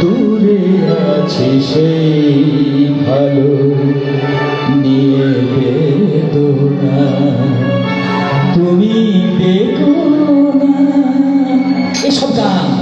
দূরে আছি সেই ভালো নিয়ে বেদনা। তুমি বেদনা এসব গান।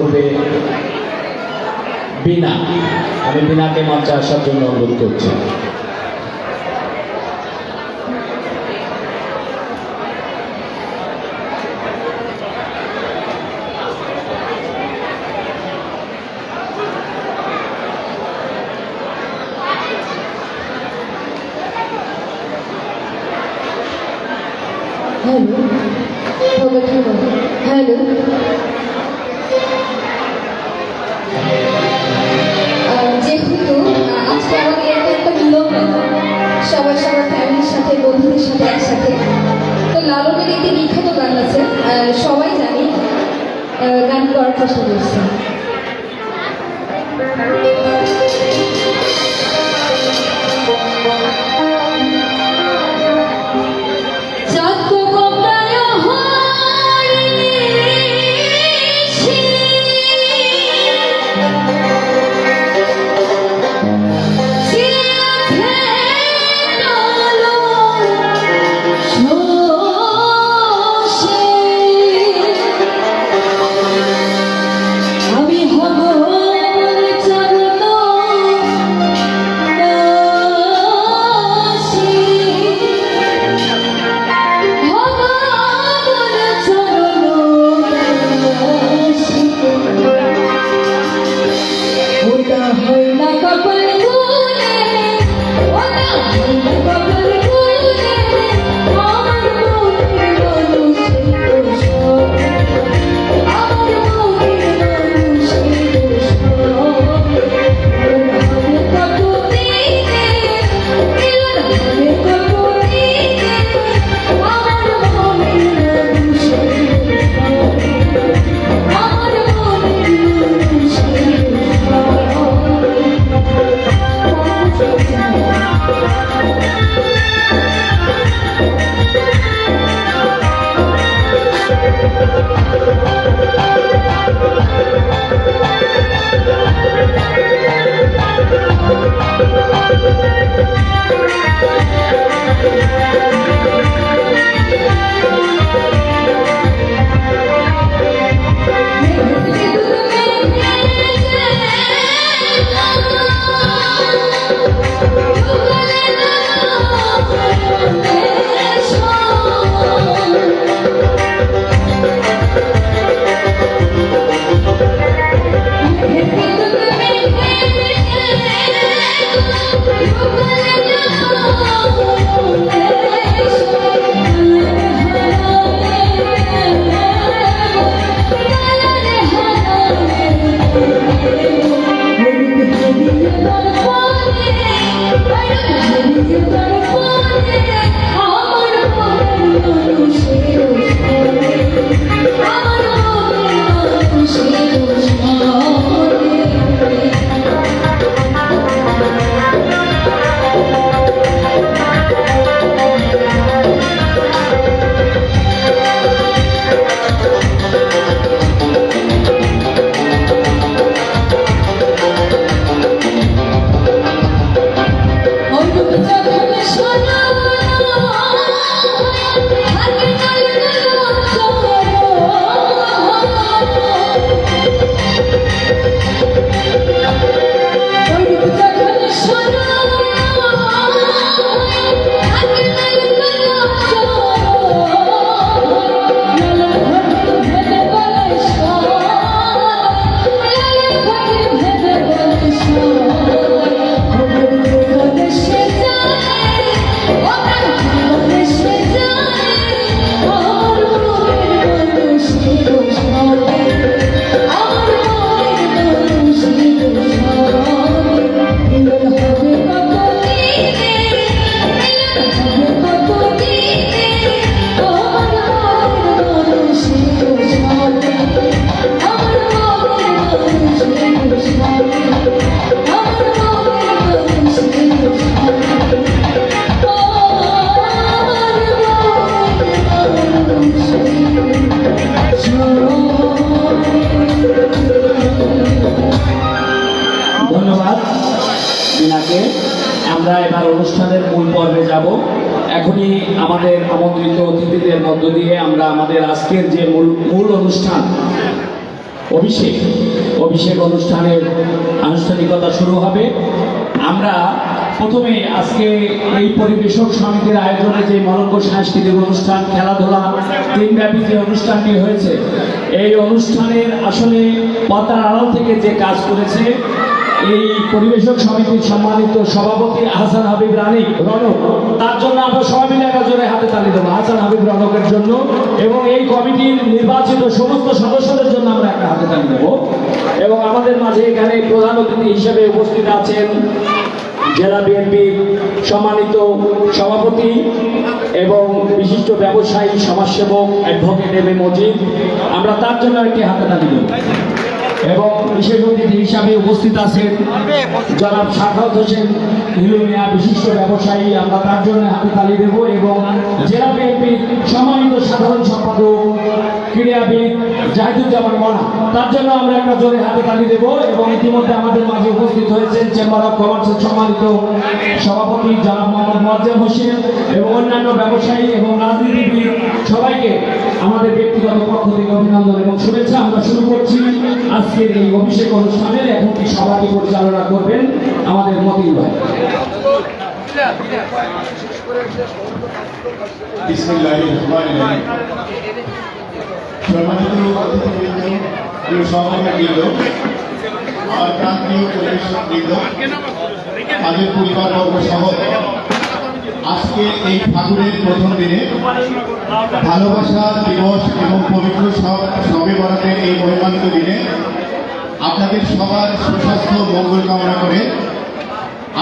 করবে। বিনা। আমি বিনাকে মঞ্চে আসার জন্য অনুরোধ করছি। outra solução. এবার অনুষ্ঠানের মূল পর্বে যাব। এখনই আমাদের আমন্ত্রিত অতিথিদের মধ্য দিয়ে আমরা আমাদের আজকের যে মূল মূল অনুষ্ঠান, অভিষেক অভিষেক অনুষ্ঠানের আনুষ্ঠানিকতা শুরু হবে। আমরা প্রথমে আজকে এই পরিবেশক সমিতির আয়োজনে যে মরক্কো সাংস্কৃতিক অনুষ্ঠান, খেলাধুলা, দিনব্যাপী যে অনুষ্ঠানটি হয়েছে, এই অনুষ্ঠানের আসলে পর্দার আড়াল থেকে যে কাজ করেছে এই পরিবেশক সমিতির সম্মানিত সভাপতি হাসান হাবিব রানী রনক, তার জন্য আমরা সবাই মিলে একটা হাতে তালি দেবো। হাসান হাবিব রনকের জন্য এবং এই কমিটির নির্বাচিত সমস্ত সদস্যদের জন্য আমরা একটা হাতে তালি দেবো। এবং আমাদের মাঝে এখানে প্রধান অতিথি হিসেবে উপস্থিত আছেন জেলা বিএনপির সম্মানিত সভাপতি এবং বিশিষ্ট ব্যবসায়ী সমাজসেবক অ্যাডভোকেট এম এ মজিদ। আমরা তার জন্য একটি হাতে তালি দেবো। এবং বিশেষ অতিথি হিসাবে উপস্থিত আছেন জনাব সাখাত হোসেন হিলুমিয়া বিশিষ্ট ব্যবসায়ী। আমরা তার জন্য হাতে তালি দেব এবং জেলা বিএনপির সম্মানিত সাধারণ সম্পাদক ক্রীড়াবিদ জাহিদুজ্জামান মনা তার জন্য আমরা একটা জোরে হাতে তালি দেব এবং ইতিমধ্যে আমাদের মাঝে উপস্থিত হয়েছেন চেম্বার অফ কমার্সের সম্মানিত সভাপতি জনাব মোহাম্মদ মোয়াজ্জেম হোসেন এবং অন্যান্য ব্যবসায়ী এবং রাজনীতিবিদ সবাইকে আমাদের ব্যক্তিগত পক্ষ থেকে অভিনন্দন এবং শুভেচ্ছা। আমরা শুরু করছি আজকের এই অভিষেক অনুষ্ঠানের। এখন কি সভাটি পরিচালনা করবেন আমাদের মতিন ভাই? বিসমিল্লাহির রহমানির রহিম। সম্মানিত অতিথিবৃন্দ প্রিয় সহকর্মীবৃন্দ আমার প্রান্তীয় পরিবেশকবৃন্দ তাদের পরিবারবর্গ সহ আজকে এই ঠাকুরের প্রথম দিনে ভালোবাসা দিবস এবং পবিত্র সব সবে বরাতের এই মহিমান্বিত দিনে আপনাদের সবার সুস্বাস্থ্য মঙ্গল কামনা করে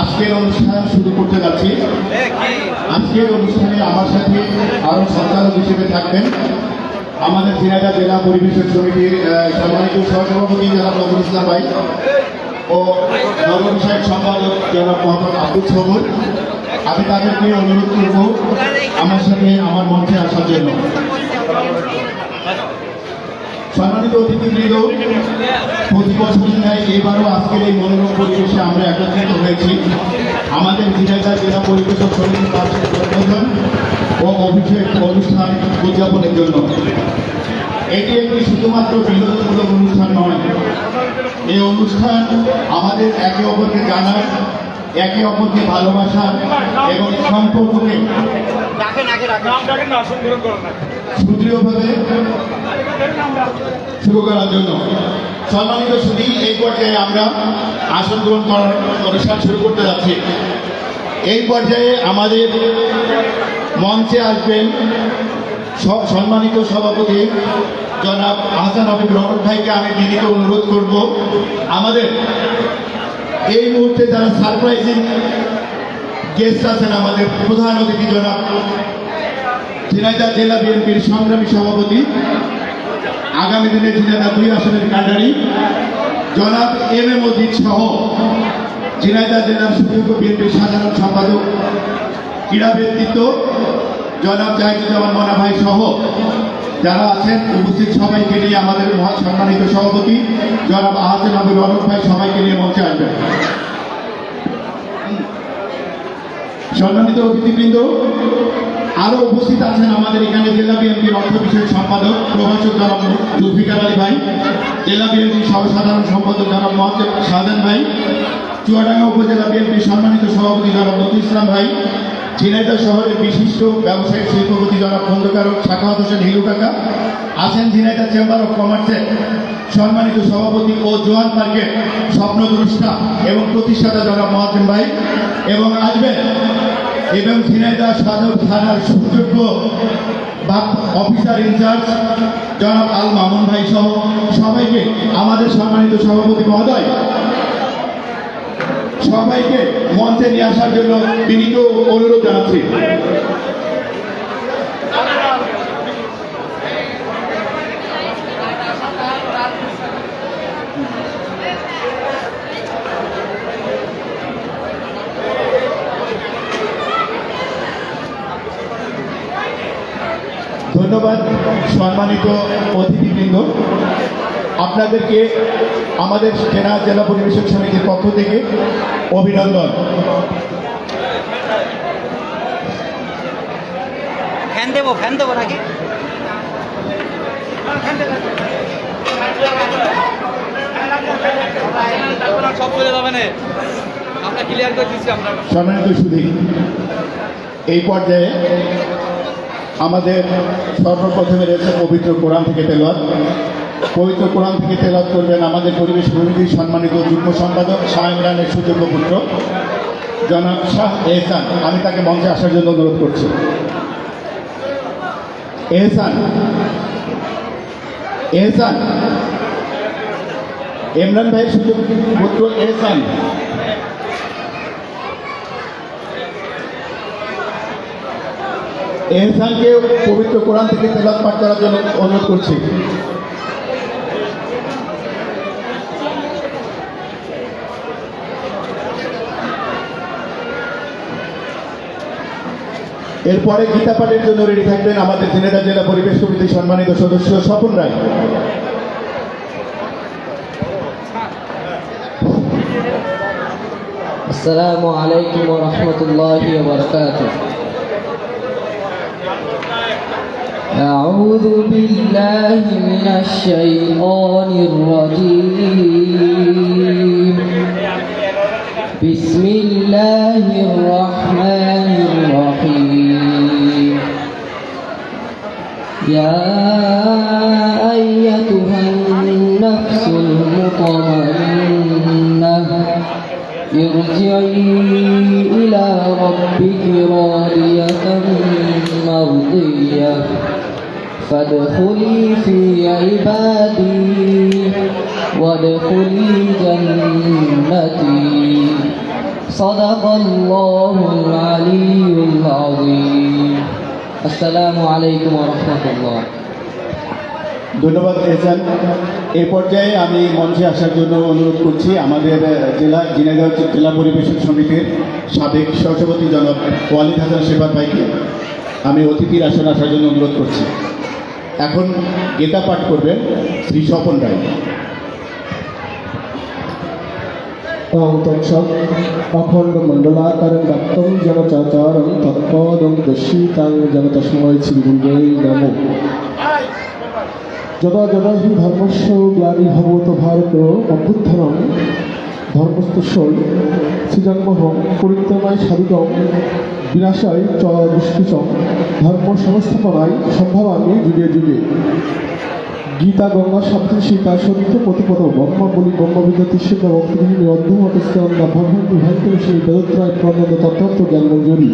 আজকের অনুষ্ঠান শুরু করতে যাচ্ছি আজকের অনুষ্ঠানে আমার সাথে আরও সঞ্চালক হিসেবে থাকবেন আমাদের সিরাজা জেলা পরিবেশক সমিতির সম্মানিত সহসভাপতি জনাব নজরুল ইসলাম ভাই ও নগর সাহেব সম্পাদক জনাব মোহাম্মদ আব্দুল সবুর। আমি তাদেরকে অনুরোধ করব আমার সাথে আমার মঞ্চে আসার জন্য। সম্মানিত অতিথিবৃন্দ প্রতি বছর ন্যায় এবারও আজকের এই মনোরম পরিবেশে আমরা একত্রিত হয়েছি। আমাদের ঝিনাইদহ জেলা পরিবেশক সমিতির বার্ষিক উদ্বোধন ও অভিষেক অনুষ্ঠান উদযাপনের জন্য। এটি একটি শুধুমাত্র বিনোদনমূলক অনুষ্ঠান নয়। এই অনুষ্ঠান আমাদের একে অপরকে জানার একে অপরকে ভালোবাসার এবং সম্পর্ককে সুদৃঢ়ভাবে শুরু করার জন্য। সম্মানিত সুদী এই পর্যায়ে আমরা আসন গ্রহণ করার অনুষ্ঠান শুরু করতে যাচ্ছি। এই পর্যায়ে আমাদের মঞ্চে আসবেন সম্মানিত সভাপতি জনাব হাসান হাবিব রহমান ভাইকে আমি বিনীত অনুরোধ করব। আমাদের এই মুহূর্তে যারা সারপ্রাইজিং গেস্ট আছেন, আমাদের প্রধান অতিথি জনাব ঝিনাইদহ জেলা বিএনপির সংগ্রামী সভাপতি আগামী দিনে ঝিনাইদহ দুই আসনের কাণ্ডারি জনাব এম এ মজিদ সহ ঝিনাইদহ জেলার সুযোগ্য বিএনপির সাধারণ সম্পাদক, ক্রীড়া ব্যক্তিত্ব, জনাব জাহিদুজ্জামান মনা ভাই সহ যারা আছেন, উপস্থিত সবাইকে নিয়ে আমাদের মহা সম্মানিত সভাপতি, জনাব আহসেন আবুল রহমান ভাই সবাইকে নিয়ে মঞ্চে আসবেন। সম্মানিত অতিথিবৃন্দ আরও উপস্থিত আছেন আমাদের এখানে জেলা বিএনপির অর্থ বিষয়ক সম্পাদক, প্রভাষক জনাব জুলফিকার আলী ভাই, জেলা বিএনপির সর্বসাধারণ সম্পাদক জনাব মোহাম্মদ শাহজান ভাই, চুয়াডাঙ্গা উপজেলা বিএনপির সম্মানিত সভাপতি জনাব নজরুল ইসলাম ভাই, ঝিনাইদহ শহরের বিশিষ্ট ব্যবসায়িক শিল্পপতি জনাব খন্দকারক শাখাওয়াত হোসেন হিলু কাকা, আছেন ঝিনাইদহ চেম্বার অফ কমার্সের সম্মানিত সভাপতি ও জোয়ান পার্কের স্বপ্নদ্রষ্টা এবং প্রতিষ্ঠাতা জনাব মহাজিম ভাই, এবং আসবেন এবং ঝিনাইদহ সদর থানার সুযোগ্য বা অফিসার ইনচার্জ জনাব আল মামুন ভাই সহ সবাইকে আমাদের সম্মানিত সভাপতি মহোদয়, সবাইকে মঞ্চে নিয়ে আসার জন্য বিনীত অনুরোধ জানাচ্ছি। ধন্যবাদ সম্মানিত অতিথিবৃন্দ। আপনাদেরকে আমাদের সেনা জেলা পরিবেশক সমিতির পক্ষ থেকে অভিনন্দন। ফ্যান দেবো ফ্যান দেবো নাকি? আমরা ক্লিয়ার সম্মানিত সুধী এই পর্যায়ে আমাদের সর্বপ্রথমে রয়েছে পবিত্র কোরআন থেকে তেলত পবিত্র কোরআন থেকে তেলত করবেন আমাদের পরিবেশ সমিতির সম্মানিত যুগ্ম সম্পাদক শাহ ইমরানের সুযোগ্য পুত্র। জনাব শাহ এহসান, আমি তাকে মঞ্চে আসার জন্য অনুরোধ করছি। এহসান এহসান, ইমরান ভাইয়ের সুযোগ পুত্র এহসান। এহসানকে পবিত্র কোরআন থেকে তেলাত পাঠ করার জন্য অনুরোধ করছি। এরপরে গীতা পাঠের জন্য রেডি থাকবেন আমাদের ঝিনেদা জেলা পরিবেশ সমিতি সম্মানিত সদস্য স্বপন রায়। আসসালামু আলাইকুম রহমতুল্লাহ বরকাত أعوذ بالله من الشيطان الرجيم. بسم الله الرحمن الرحيم. يا أيتها النفس المطمئنة ارجعي إلى ربك راضية مرضية. فادخلي في عبادي وادخلي جنتي صدق الله العلي العظيم السلام عليكم ورحمة الله ধন্যবাদ এহসান এই পর্যায়ে আমি মঞ্চে আসার জন্য অনুরোধ করছি আমাদের আহ, জেলা ঝিনাইদহ জেলা পরিবেশক সমিতির সাবেক সহসভাপতি জনাব ওয়ালিদ হাসান শেফাত ভাইকে আমি অতিথির আসনে আসার জন্য অনুরোধ করছি এখন গীতা পাঠ করবেন শ্রী স্বপন রায় ॐ तत्सत् अखण्डमण्डलाकारं व्याप्तं जनचाचारं तत्पदं दर्शितां जन तस्मै श्रीगुरुवे नमो যদা যদা হি ধর্মস্য গ্লানিভবত ভারত অভ্যুত্থানম ধর্মস্তস্য সৃজন্মহম পরিত্রাণায় সাধুতম বিনাশায় চ দুষ্কৃতম ধর্ম সংস্থাপনায় সম্ভাবামি যুগে যুগে। গীতা, গঙ্গা সাপ্তি সীতা সত্য প্রতিপদ ব্রহ্ম, বলি তিষ্ঠিত ভক্তিহীন অধ্যমত ভগবন্তী ভয়ঙ্করী বেদত্রায় প্রণন্দ তত্ত্ব জ্ঞান মঞ্জুরি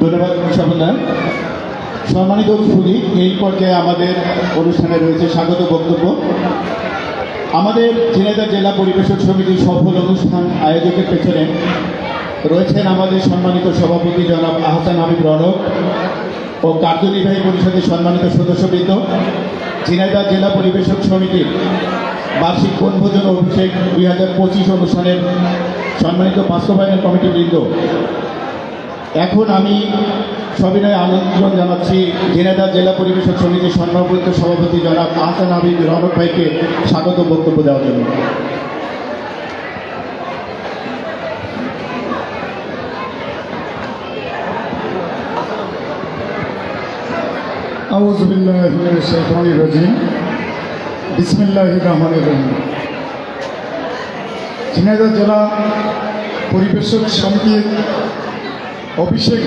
ধন্যবাদ সম্মানিত এই পর্যায়ে আমাদের অনুষ্ঠানে রয়েছে স্বাগত বক্তব্য। আমাদের ঝিনাইদহ জেলা পরিবেশক সমিতির সফল অনুষ্ঠান আয়োজকের পেছনে রয়েছেন আমাদের সম্মানিত সভাপতি জনাব আহসান হাবিব রনক ও কার্যনির্বাহী পরিষদের সম্মানিত সদস্যবৃন্দ, ঝিনাইদহ জেলা পরিবেশক সমিতির বার্ষিক বনভোজন অভিষেক দুই হাজার পঁচিশ অনুষ্ঠানের সম্মানিত বাস্তবায়ন কমিটিবৃন্দ। এখন আমি সবিনয় আমন্ত্রণ জানাচ্ছি ঝিনাইদহ জেলা পরিবেশক সমিতির সম্মানিত সভাপতি জনাব আহসান হাবিব রহমত ভাইকে স্বাগত বক্তব্য দেওয়ার জন্য। আউজবিল্লাহিম বিসমিল্লাহ রহমান রহিম। ঝিনাইদহ জেলা পরিবেশক সমিতির অভিষেক